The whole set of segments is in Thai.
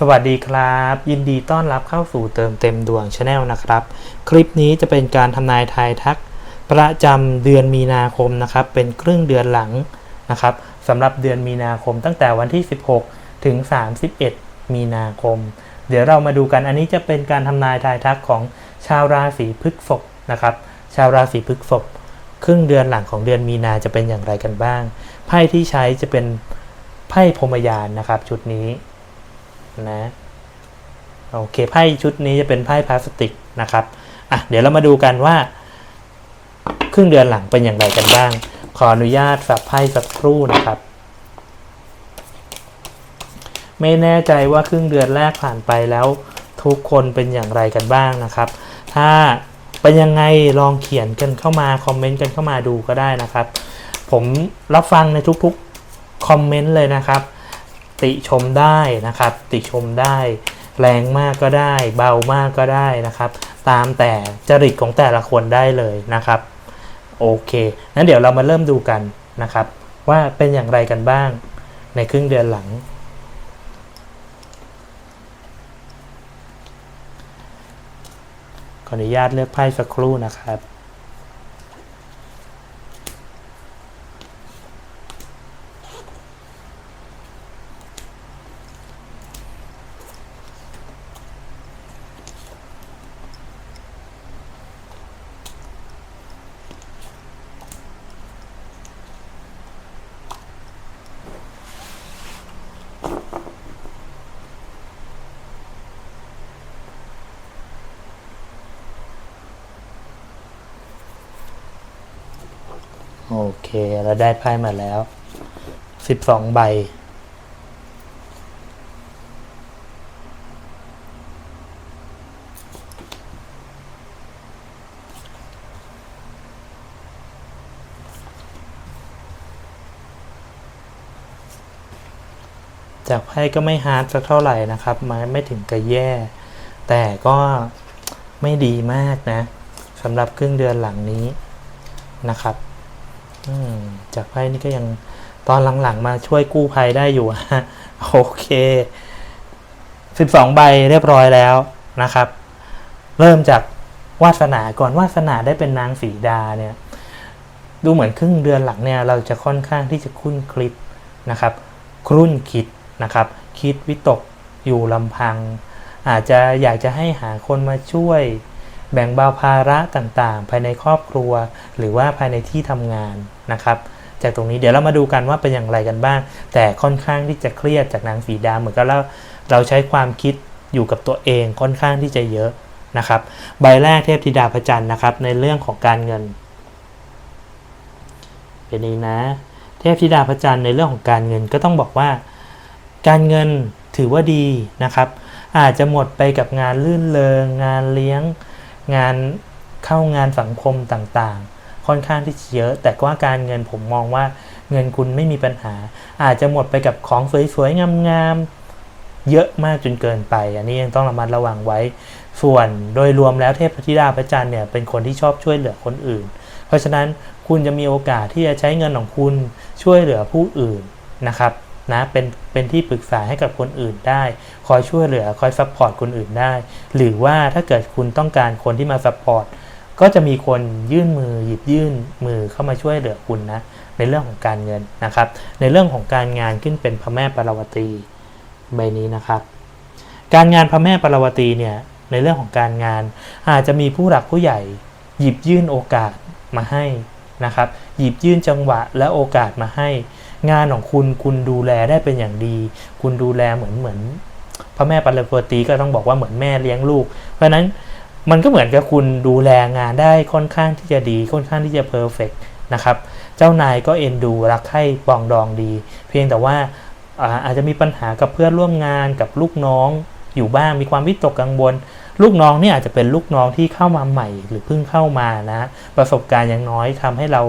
สวัสดีครับ ยินดีต้อนรับเข้าสู่เติมเต็มดวงชาแนลนะครับ คลิปนี้จะเป็นการทำนายทายทัก ประจำเดือนมีนาคมนะครับ เป็นครึ่งเดือนหลังนะครับสำหรับเดือนมีนาคมตั้งแต่วันที่ 16 ถึง 31 มีนาคม เดี๋ยวเรามาดูกันอันนี้จะเป็นการทำนายทายทักของชาวราศีพฤษภนะครับ ชาวราศีพฤษภครึ่งเดือนหลังของเดือนมีนาจะเป็นอย่างไรกันบ้าง ไพ่ที่ใช้จะเป็นไพ่พรมยานนะครับ ชุดนี้ นะโอเคไพ่ชุดนี้จะเป็นไพ่พลาสติกนะครับอะเดี๋ยวเรามาดูกันว่า ครึ่งเดือนหลังเป็นอย่างไรกันบ้าง ขออนุญาตสับไพ่สักครู่นะครับ ไม่แน่ใจว่าครึ่งเดือนแรกผ่านไปแล้ว ทุกคนเป็นอย่างไรกันบ้างนะครับ ถ้าเป็นยังไงลองเขียนกันเข้ามาคอมเมนต์กันเข้ามาดูก็ได้นะครับ ผมรับฟังในทุกๆคอมเมนต์เลยนะครับ ติชมได้นะครับ ติชมได้ แรงมากก็ได้ เบามากก็ได้นะครับ ตามแต่จริตของแต่ละคนได้เลยนะครับ โอเคงั้นเดี๋ยวเรามาเริ่มดูกันนะครับ ว่าเป็นอย่างไรกันบ้างในครึ่งเดือนหลัง ขออนุญาตเลือกไพ่สักครู่นะครับ โอเค เราได้ไพ่มาแล้ว12ใบ จากไพ่ก็ไม่ฮาร์ดสักเท่าไหร่นะครับไมาไม่ถึงกับแย่ แต่ก็ไม่ดีมากนะสำหรับครึ่งเดือนหลังนี้นะครับ จากไพ่นี่ก็ยังตอนหลังๆ มาช่วยกู้ภัยได้อยู่โอเค12ใบเรียบร้อยแล้วนะครับ เริ่มจากวาสนาก่อนวาสนาได้เป็นนางสีดาเนี่ย ดูเหมือนครึ่งเดือนหลังเนี่ยเราจะค่อนข้างที่จะคุ้นคลิดนะครับ ครุ่นคิดนะครับ คิดวิตกอยู่ลำพัง อาจจะอยากจะให้หาคนมาช่วย แบ่งเบาภาระต่างๆ ภายในครอบครัว หรือว่าภายในที่ทำงานนะครับจากตรงนี้เดี๋ยวเรามาดูกันว่าเป็นอย่างไรกันบ้าง แต่ค่อนข้างที่จะเครียดจากนางสีดาเหมือนกับเราเราใช้ความคิดอยู่กับตัวเองค่อนข้างที่จะเยอะนะครับ ใบแรกเทพธิดาพระจันทร์นะครับ ในเรื่องของการเงินเป็นนี้นะ เทพธิดาพระจันทร์ในเรื่องของการเงินก็ต้องบอกว่า การเงินถือว่าดีนะครับ อาจจะหมดไปกับงานลื่นเลงงานเลี้ยง งานเข้างานสังคมต่างๆ ค่อนข้างที่เยอะ แต่ว่าการเงินผมมองว่าเงินคุณไม่มีปัญหา อาจจะหมดไปกับของสวยๆ งามๆ เยอะมากจนเกินไป อันนี้ยังต้องระมัดระวังไว้ ส่วนโดยรวมแล้วเทพธิดาพระจันทร์เนี่ยเป็นคนที่ชอบช่วยเหลือคนอื่น เพราะฉะนั้นคุณจะมีโอกาสที่จะใช้เงินของคุณช่วยเหลือผู้อื่นนะครับ นะเป็นเป็นที่ปรึกษาให้กับคนอื่นได้ คอยช่วยเหลือคอยซัพพอร์ตคนอื่นได้ หรือว่าถ้าเกิดคุณต้องการคนที่มาซัพพอร์ตก็จะมีคนยื่นมือหยิบยื่นมือเข้ามาช่วยเหลือคุณนะในเรื่องของการเงินนะครับ ในเรื่องของการงานขึ้นเป็นพระแม่ปารวตีใบนี้นะครับ การงานพระแม่ปารวตีเนี่ยในเรื่องของการงานอาจจะมีผู้หลักผู้ใหญ่ หยิบยื่นโอกาสมาให้นะครับ หยิบยื่นจังหวะและโอกาสมาให้ งานของคุณคุณดูแลได้เป็นอย่างดี คุณดูแลเหมือนเหมือนพระแม่ปารวตีก็ต้องบอกว่าเหมือนแม่เลี้ยงลูก เพราะนั้นมันก็เหมือนกับคุณดูแลงานได้ค่อนข้างที่จะดี ค่อนข้างที่จะเพอร์เฟกนะครับ เจ้านายก็เอ็นดูรักใคร่ปองดองดี เพียงแต่ว่าอาจจะมีปัญหากับเพื่อนร่วมงานกับลูกน้องอยู่บ้างมีความวิตกกังวล ลูกน้องเนี่ยอาจจะเป็นลูกน้องที่เข้ามาใหม่หรือเพิ่งเข้ามานะ ประสบการณ์ยังน้อยทำให้เรา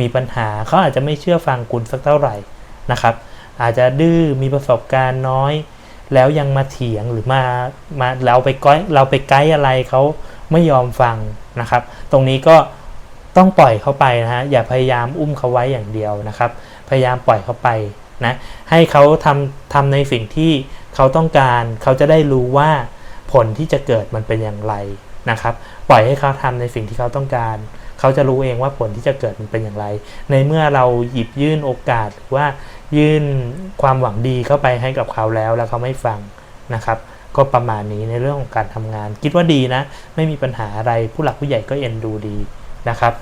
มีปัญหา เขาอาจจะไม่เชื่อฟังคุณสักเท่าไหร่นะครับ อาจจะดื้อมีประสบการณ์น้อย แล้วยังมาเถียงหรือมามาเราไปก้อยเราไปไกด์อะไรเขาไม่ยอมฟังนะครับ ตรงนี้ก็ต้องปล่อยเขาไปนะฮะอย่าพยายามอุ้มเขาไว้อย่างเดียวนะครับ พยายามปล่อยเขาไปนะให้เขาทำทำในสิ่งที่เขาต้องการ เขาจะได้รู้ว่า ผลที่จะเกิดมันเป็นอย่างไรนะครับ ปล่อยให้เขาทำในสิ่งที่เขาต้องการ เขาจะรู้เองว่าผลที่จะเกิดมันเป็นอย่างไร ในเมื่อเราหยิบยื่นโอกาสหรือว่ายื่นความหวังดีเข้าไปให้กับเขาแล้วแล้วเขาไม่ฟังนะครับ ก็ประมาณนี้ในเรื่องของการทำงาน คิดว่าดีนะ ไม่มีปัญหาอะไรผู้หลักผู้ใหญ่ก็เอ็นดูดีนะครับ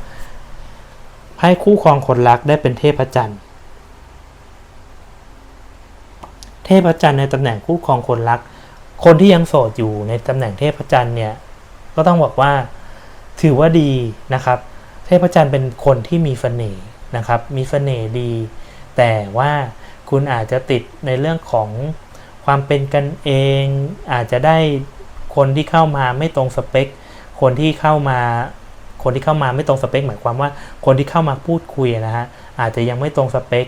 ให้คู่ครองคนรักได้เป็นเทพจันทร์เทพจันทร์ในตำแหน่งคู่ครองคนรัก คนที่ยังโสดอยู่ในตำแหน่งเทพจันทร์เนี่ยก็ต้องบอกว่าถือว่าดีนะครับ เทพจันทร์เป็นคนที่มีเสน่ห์นะครับ มีเสน่ห์ดี แต่ว่าคุณอาจจะติดในเรื่องของความเป็นกันเอง อาจจะได้คนที่เข้ามาไม่ตรงสเปค คนที่เข้ามา คนที่เข้ามาไม่ตรงสเปค หมายความว่าคนที่เข้ามาพูดคุยนะฮะอาจจะยังไม่ตรงสเปค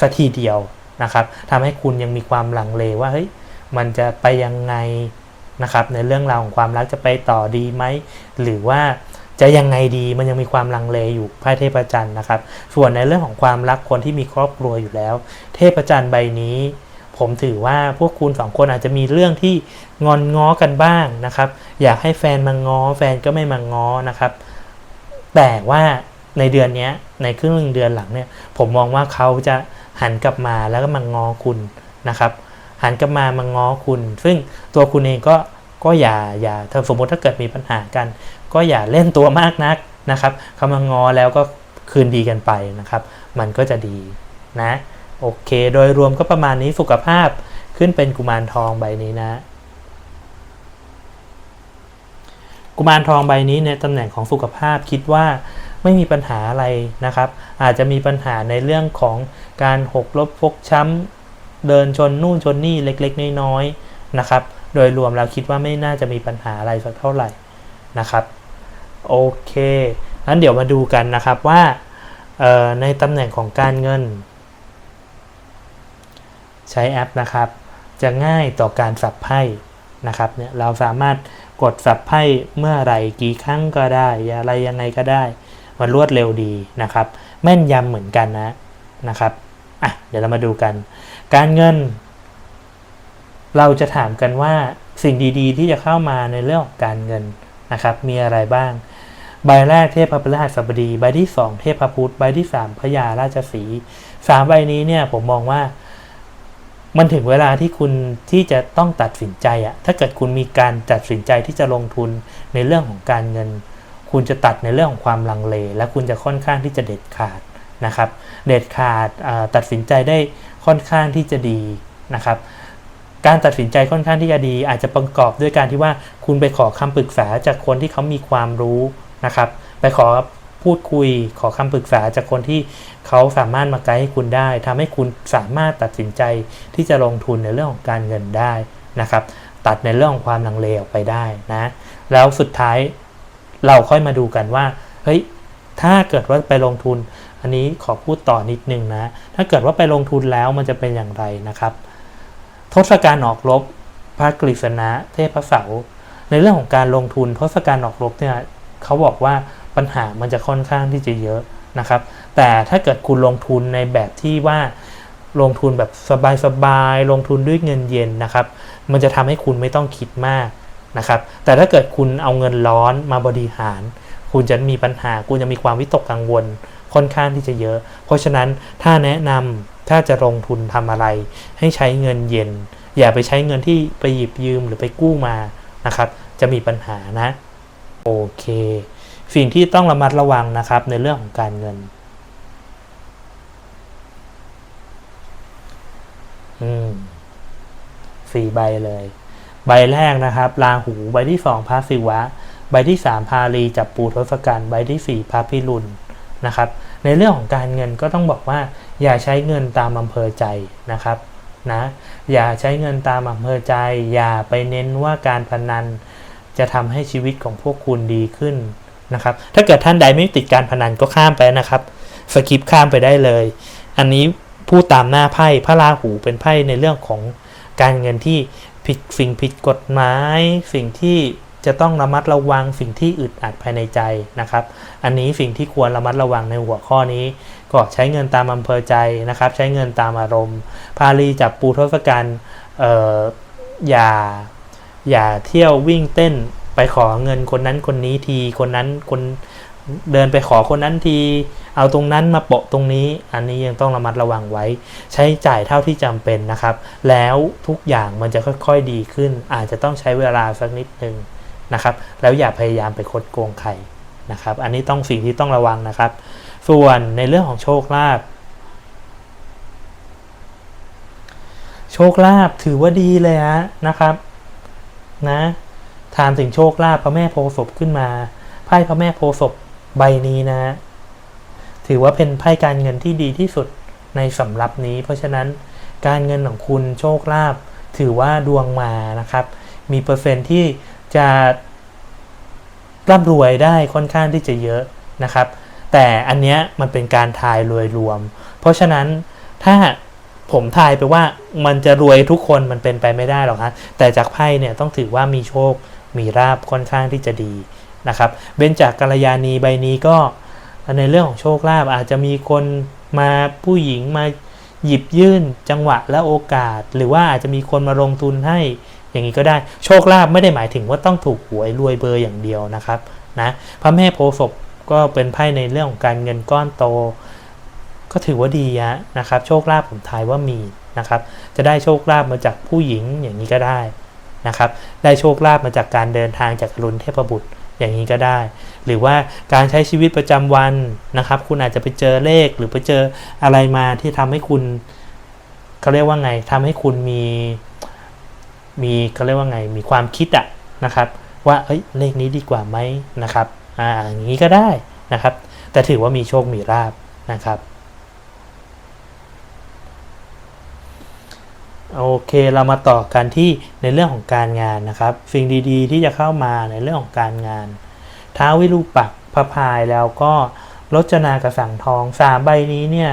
สักทีเดียวนะครับทำให้คุณยังมีความลังเลว่าเฮ้ย มันจะไปยังไงนะครับในเรื่องราวของความรักจะไปต่อดีไหมหรือว่าจะยังไงดีมันยังมีความลังเลอยู่ไพ่เทพจันทร์นะครับ ส่วนในเรื่องของความรักคนที่มีครอบครัวอยู่แล้ว เทพจันทร์ใบนี้ ผมถือว่าพวกคุณสองคนอาจจะมีเรื่องที่งอนง้อกันบ้างนะครับ อยากให้แฟนมาง้อแฟนก็ไม่มาง้อนะครับ แต่ว่าในเดือนนี้ในครึ่งหนึ่งเดือนหลังเนี่ย ผมมองว่าเขาจะหันกลับมาแล้วก็มาง้อคุณนะครับ หันกลับมามาง้อคุณ ซึ่งตัวคุณเองก็ก็อย่าอย่าถ้าสมมติถ้าเกิดมีปัญหากัน ก็อย่าเล่นตัวมากนักนะครับเขามางอแล้วก็คืนดีกันไปนะครับ มันก็จะดีนะ โอเค โดยรวมก็ประมาณนี้สุขภาพขึ้นเป็นกุมารทองใบนี้นะ กุมารทองใบนี้ในตำแหน่งของสุขภาพคิดว่าไม่มีปัญหาอะไรนะครับ อาจจะมีปัญหาในเรื่องของการหกลบฟกช้ำ เดินชนนู่นชนนี่เล็กๆ น้อยๆนะครับ โดยรวมเราคิดว่าไม่น่าจะมีปัญหาอะไรสักเท่าไหร่นะครับโอเคงั้นเดี๋ยวมาดูกันนะครับว่าในตำแหน่งของการเงิน ใช้แอปนะครับ จะง่ายต่อการสับไพ่นะครับเนี่ยเราสามารถกดสับไพ่เมื่อไหร่กี่ครั้งก็ได้อะไรยังไงก็ได้ มันรวดเร็วดีนะครับ แม่นยำเหมือนกันนะนะครับอะเดี๋ยวเรามาดูกัน การเงิน เราจะถามกันว่าสิ่งดีๆ ที่จะเข้ามาในเรื่องของการเงินนะครับ มีอะไรบ้าง ใบแรกเทพพฤหัสบดี ใบที่ 2 เทพพุธใบที่ 3พญาราชสีสามใบนี้เนี่ยผมมองว่า มันถึงเวลาที่คุณที่จะต้องตัดสินใจอะถ้าเกิดคุณมีการตัดสินใจที่จะลงทุนในเรื่องของการเงิน คุณจะตัดในเรื่องของความลังเล และคุณจะค่อนข้างที่จะเด็ดขาด นะครับ เด็ดขาดตัดสินใจได้ค่อนข้างที่จะดีนะครับ การตัดสินใจค่อนข้างที่จะดี อาจจะประกอบด้วยการที่ว่าคุณไปขอคำปรึกษาจากคนที่เขามีความรู้นะครับ ไปขอพูดคุยขอคำปรึกษาจากคนที่เขาสามารถมาไกด์ให้คุณได้ทำให้คุณสามารถตัดสินใจที่จะลงทุนในเรื่องของการเงินได้นะครับ ตัดในเรื่องของความลังเลออกไปได้นะ แล้วสุดท้ายเราค่อยมาดูกันว่าเฮ้ยถ้าเกิดว่าไปลงทุน อันนี้ขอพูดต่อนิดนึงนะ ถ้าเกิดว่าไปลงทุนแล้วมันจะเป็นอย่างไรนะครับทศกัณฐ์ออกรบพระกฤษณะเทพเสาในเรื่องของการลงทุนทศกัณฐ์ออกรบเนี่ยเขาบอกว่าปัญหามันจะค่อนข้างที่จะเยอะนะครับ แต่ถ้าเกิดคุณลงทุนในแบบที่ว่าลงทุนแบบสบายๆลงทุนด้วยเงินเย็นนะครับ มันจะทำให้คุณไม่ต้องคิดมากนะครับ แต่ถ้าเกิดคุณเอาเงินร้อนมาบริหาร คุณจะมีปัญหา คุณจะมีความวิตกกังวล ค่อนข้างที่จะเยอะ เพราะฉะนั้นถ้าแนะนำถ้าจะลงทุนทำอะไร ให้ใช้เงินเย็น อย่าไปใช้เงินที่ไปหยิบยืมหรือไปกู้มานะครับ จะมีปัญหานะ โอเค สิ่งที่ต้องระมัดระวังนะครับในเรื่องของการเงินอืมสี่ใบเลย ใบแรกนะครับราหูใบที่สองพระศิวะ ใบที่สามพาลีจับปูทศกัณฐ์ใบที่สี่พระพิรุณ นะครับ ในเรื่องของการเงินก็ต้องบอกว่า อย่าใช้เงินตามอำเภอใจนะครับนะอย่าใช้เงินตามอำเภอใจ อย่าไปเน้นว่าการพนันจะทำให้ชีวิตของพวกคุณดีขึ้นนะครับ ถ้าเกิดท่านใดไม่ติดการพนันก็ข้ามไปนะครับ สกิปข้ามไปได้เลย อันนี้พูดตามหน้าไพ่พระราหูเป็นไพ่ในเรื่องของการเงินที่ผิดสิ่งผิดกฎหมาย สิ่งที่ จะต้องระมัดระวังสิ่งที่อึดอัดภายในใจนะครับ อันนี้สิ่งที่ควรระมัดระวังในหัวข้อนี้ ก็ใช้เงินตามอำเภอใจนะครับ ใช้เงินตามอารมณ์ พาลีจับปูทศกัณฐ์เอ่ออย่าอย่าเที่ยววิ่งเต้นไปขอเงินคนนั้นคนนี้ทีคนนั้นคนเดินไปขอคนนั้นที เอาตรงนั้นมาโปะตรงนี้ อันนี้ยังต้องระมัดระวังไว้ ใช้จ่ายเท่าที่จำเป็นนะครับ แล้วทุกอย่างมันจะค่อยๆดีขึ้น อาจจะต้องใช้เวลาสักนิดนึง นะครับแล้วอย่าพยายามไปคดโกงใครนะครับ อันนี้ต้องสิ่งที่ต้องระวังนะครับ ส่วนในเรื่องของโชคลาภโชคลาภถือว่าดีเลยฮะนะครับนะถามถึงโชคลาภพระแม่โพศพขึ้นมาไพ่พระแม่โพศพใบนี้นะ ถือว่าเป็นไพ่การเงินที่ดีที่สุดในสำรับนี้ เพราะฉะนั้นการเงินของคุณโชคลาภถือว่าดวงมานะครับ มีเปอร์เซ็นที่ จะร่ำรวยได้ค่อนข้างที่จะเยอะนะครับ แต่อันเนี้ยมันเป็นการทายรวยรวม เพราะฉะนั้นถ้าผมทายไปว่ามันจะรวยทุกคนมันเป็นไปไม่ได้หรอกฮะแต่จากไพ่เนี่ยต้องถือว่ามีโชคมีราบค่อนข้างที่จะดีนะครับเบนจากกัลยาณีใบนี้ก็ในเรื่องของโชคลาภอาจจะมีคนมาผู้หญิงมาหยิบยื่นจังหวะและโอกาส หรือว่าอาจจะมีคนมาลงทุนให้ อย่างนี้ก็ได้โชคลาภไม่ได้หมายถึงว่าต้องถูกหวยรวยเบอร์อย่างเดียวนะครับนะพระแม่โพศพก็เป็นไพ่ในเรื่องของการเงินก้อนโต ก็ถือว่าดีะนะครับ โชคลาภผมทายว่ามีนะครับ จะได้โชคลาภมาจากผู้หญิงอย่างนี้ก็ได้นะครับ ได้โชคลาภมาจากการเดินทางจากรุณเทพบุตรอย่างนี้ก็ได้ หรือว่าการใช้ชีวิตประจำวันนะครับ คุณอาจจะไปเจอเลขหรือไปเจออะไรมาที่ทำให้คุณเขาเรียกว่าไงทำให้คุณมี มีเขาเรียกว่าไงมีความคิดอะนะครับ ว่าเอ้ยเลขนี้ดีกว่าไหมนะครับอ่าอย่างนี้ก็ได้นะครับ แต่ถือว่ามีโชคมีลาบนะครับโอเคเรามาต่อกันที่ในเรื่องของการงานนะครับ สิ่งดีๆ ที่จะเข้ามาในเรื่องของการงาน ท้าวิรูปักพระพายแล้วก็รจนากระสังทองสามใบนี้เนี่ย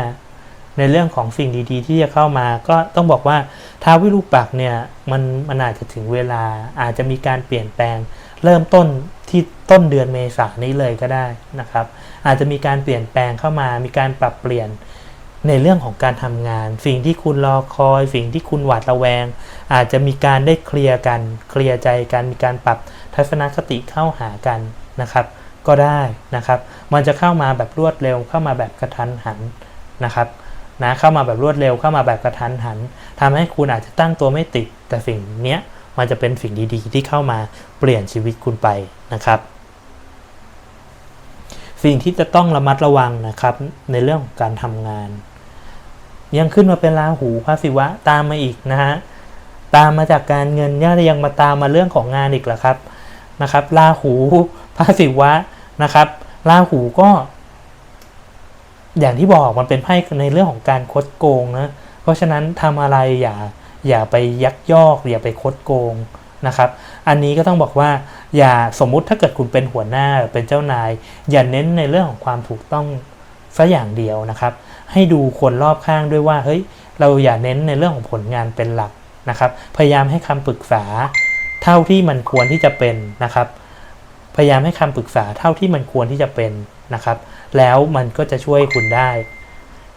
ในเรื่องของสิ่งดีๆ ที่จะเข้ามา ก็ต้องบอกว่าท้าววิรูปักษ์เนี่ยมันมันอาจจะถึงเวลาอาจจะมีการเปลี่ยนแปลง เริ่มต้นที่ต้นเดือนเมษายนนี้เลยก็ได้นะครับ อาจจะมีการเปลี่ยนแปลงเข้ามา มีการปรับเปลี่ยนในเรื่องของการทำงาน สิ่งที่คุณรอคอย สิ่งที่คุณหวาดระแวง อาจจะมีการได้เคลียร์กัน เคลียร์ใจกัน มีการปรับทัศนคติเข้าหากันนะครับ ก็ได้นะครับ มันจะเข้ามาแบบรวดเร็วเข้ามาแบบกระทันหันนะครับ นะเข้ามาแบบรวดเร็วเข้ามาแบบกระทันหันทำให้คุณอาจจะตั้งตัวไม่ติด แต่สิ่งเนี้ยมันจะเป็นสิ่งดีๆ ที่เข้ามาเปลี่ยนชีวิตคุณไปนะครับ สิ่งที่จะต้องระมัดระวังนะครับ ในเรื่องของการทำงาน ยังขึ้นมาเป็นราหูพระศิวะตามมาอีกนะฮะตามมาจากการเงินย่ายังมาตามมาเรื่องของงานอีกเหรอครับนะครับราหูพระศิวะนะครับราหูก็ อย่างที่บอกมันเป็นไพ่ในเรื่องของการคดโกงนะ เพราะฉะนั้นทำอะไรอย่าอย่าไปยักยอก อย่าไปคดโกงนะครับ อันนี้ก็ต้องบอกว่า อย่าสมมุติถ้าเกิดคุณเป็นหัวหน้าเป็นเจ้านาย อย่าเน้นในเรื่องของความถูกต้องซะอย่างเดียวนะครับ ให้ดูคนรอบข้างด้วยว่าเฮ้ยเราอย่าเน้นในเรื่องของผลงานเป็นหลักนะครับ พยายามให้คำปรึกษาเท่าที่มันควรที่จะเป็นนะครับ พยายามให้คำปรึกษาเท่าที่มันควรที่จะเป็นนะครับ แล้วมันก็จะช่วยคุณได้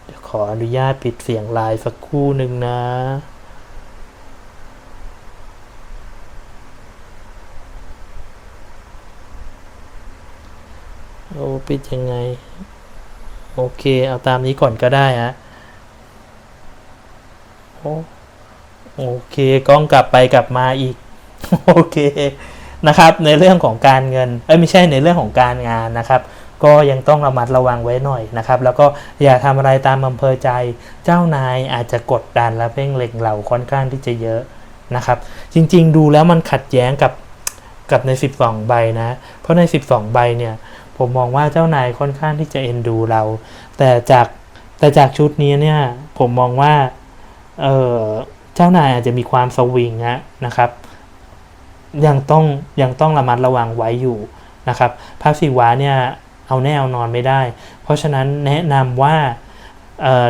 เดี๋ยวขออนุญาตปิดเสียงไลน์สักคู่หนึ่งนะโอ้ปิดยังไง โอเคเอาตามนี้ก่อนก็ได้ฮะโอ้โอเคกล้องกลับไปกลับมาอีก โอเคนะครับ ในเรื่องของการเงินเอ้ยไม่ใช่ในเรื่องของการงานนะครับ ก็ยังต้องระมัดระวังไว้หน่อยนะครับ แล้วก็อย่าทำอะไรตามอำเภอใจ เจ้านายอาจจะกดดันและเพ่งเล็งเราค่อนข้างที่จะเยอะนะครับ จริง ๆ ดูแล้วมันขัดแย้งกับกับใน 12 ใบนะ เพราะใน 12 ใบเนี่ยผมมองว่าเจ้านายค่อนข้างที่จะเอ็นดูเรา แต่จากแต่จากชุดนี้เนี่ยผมมองว่าเออเจ้านายอาจจะมีความสวิงนะนะครับ ยังต้องยังต้องระมัดระวังไว้อยู่นะครับพระศิวะเนี่ย เอาแน่เอานอนไม่ได้ เพราะฉะนั้นแนะนำว่า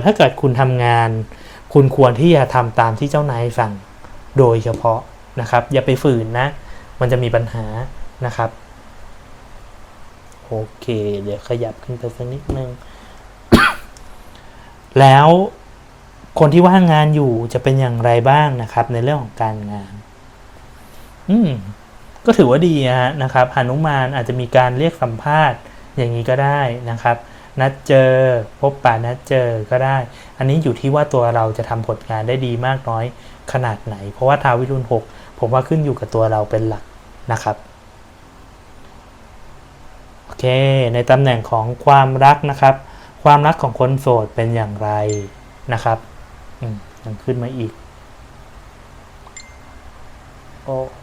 ถ้าเกิดคุณทำงาน คุณควรที่จะทำตามที่เจ้านายสั่งโดยเฉพาะนะครับ อย่าไปฝืนนะ มันจะมีปัญหานะครับ โอเค เดี๋ยวขยับขึ้นไปสักนิดนึง แล้วคนที่ว่างงานอยู่จะเป็นอย่างไรบ้างนะครับ ในเรื่องของการงาน อืมก็ถือว่าดีอะฮะนะครับหนุมานอาจจะมีการเรียกสัมภาษณ์ อย่างนี้ก็ได้นะครับ นัดเจอพบปะนัดเจอก็ได้ อันนี้อยู่ที่ว่าตัวเราจะทำผลงานได้ดีมากน้อยขนาดไหน เพราะว่าทาวิรุณหกผมว่าขึ้นอยู่กับตัวเราเป็นหลักนะครับโอเค ในตำแหน่งของความรักนะครับ ความรักของคนโสดเป็นอย่างไรนะครับอืมยังขึ้นมาอีก โอ้โห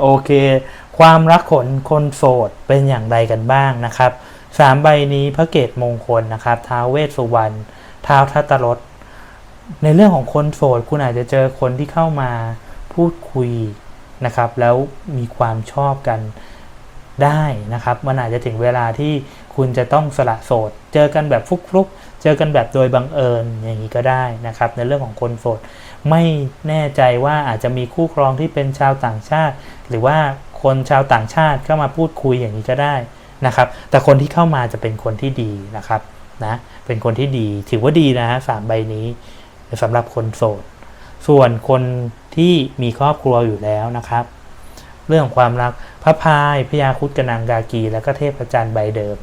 โอเค ความรักขนคนโสดเป็นอย่างไรกันบ้างนะครับสามใบนี้พระเกตมงคลนะครับท้าวเวสสุวรรณท้าวทัตตรสในเรื่องของคนโสดคุณอาจจะเจอคนที่เข้ามาพูดคุยนะครับ แล้วมีความชอบกันได้นะครับ มันอาจจะถึงเวลาที่คุณจะต้องสละโสด เจอกันแบบฟลุกๆ เจอกันแบบโดยบังเอิญอย่างนี้ก็ได้นะครับ ในเรื่องของคนโสด ไม่แน่ใจว่าอาจจะมีคู่ครองที่เป็นชาวต่างชาติ หรือว่าคนชาวต่างชาติเข้ามาพูดคุยอย่างนี้ก็ได้นะครับ แต่คนที่เข้ามาจะเป็นคนที่ดีนะครับนะเป็นคนที่ดีถือว่าดีนะฮะสามใบนี้สำหรับคนโสด ส่วนคนที่มีครอบครัวอยู่แล้วนะครับ เรื่องความรักพระพายพญาคุดกระนางกากี แล้วก็เทพจันทร์ใบเดิม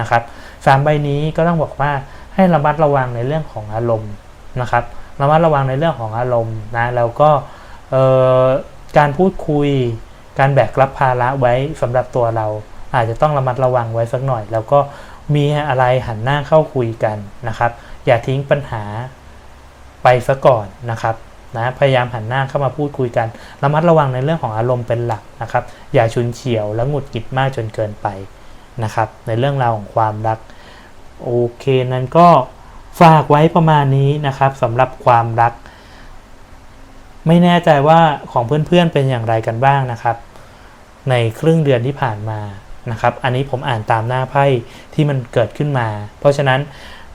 นะครับสามใบนี้ก็ต้องบอกว่าให้ระมัดระวังในเรื่องของอารมณ์นะครับ ระมัดระวังในเรื่องของอารมณ์นะแล้วก็การพูดคุย การแบกรับภาระไว้สำหรับตัวเรา อาจจะต้องระมัดระวังไว้สักหน่อย แล้วก็มีอะไรหันหน้าเข้าคุยกันนะครับ อย่าทิ้งปัญหาไปซะก่อนนะครับนะพยายามหันหน้าเข้ามาพูดคุยกัน ระมัดระวังในเรื่องของอารมณ์เป็นหลักนะครับ อย่าชุนเฉียวและหงุดหงิดมากจนเกินไปนะครับ ในเรื่องราวของความรัก โอเคนั้นก็ ฝากไว้ประมาณนี้นะครับสำหรับความรัก ไม่แน่ใจว่าของเพื่อนๆเป็นอย่างไรกันบ้างนะครับ ในครึ่งเดือนที่ผ่านมานะครับ อันนี้ผมอ่านตามหน้าไพ่ที่มันเกิดขึ้นมา เพราะฉะนั้น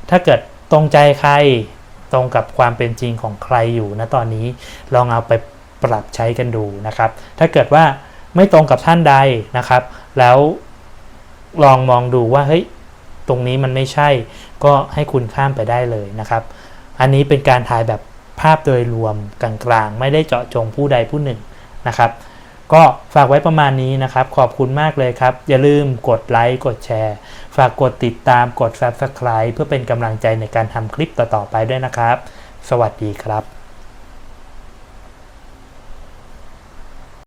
ถ้าเกิดตรงใจใครตรงกับความเป็นจริงของใครอยู่นะตอนนี้ลองเอาไปปรับใช้กันดูนะครับ ถ้าเกิดว่าไม่ตรงกับท่านใดนะครับ แล้วลองมองดูว่าเฮ้ย ตรงนี้มันไม่ใช่ ก็ให้คุณข้ามไปได้เลยนะครับ อันนี้เป็นการถ่ายแบบภาพโดยรวมกลางๆ ไม่ได้เจาะจงผู้ใดผู้หนึ่งนะครับ ก็ฝากไว้ประมาณนี้นะครับ ขอบคุณมากเลยครับ อย่าลืมกดไลค์กดแชร์ ฝากกดติดตามกด Subscribe เพื่อเป็นกำลังใจในการทำคลิปต่อๆไปด้วยนะครับ สวัสดีครับ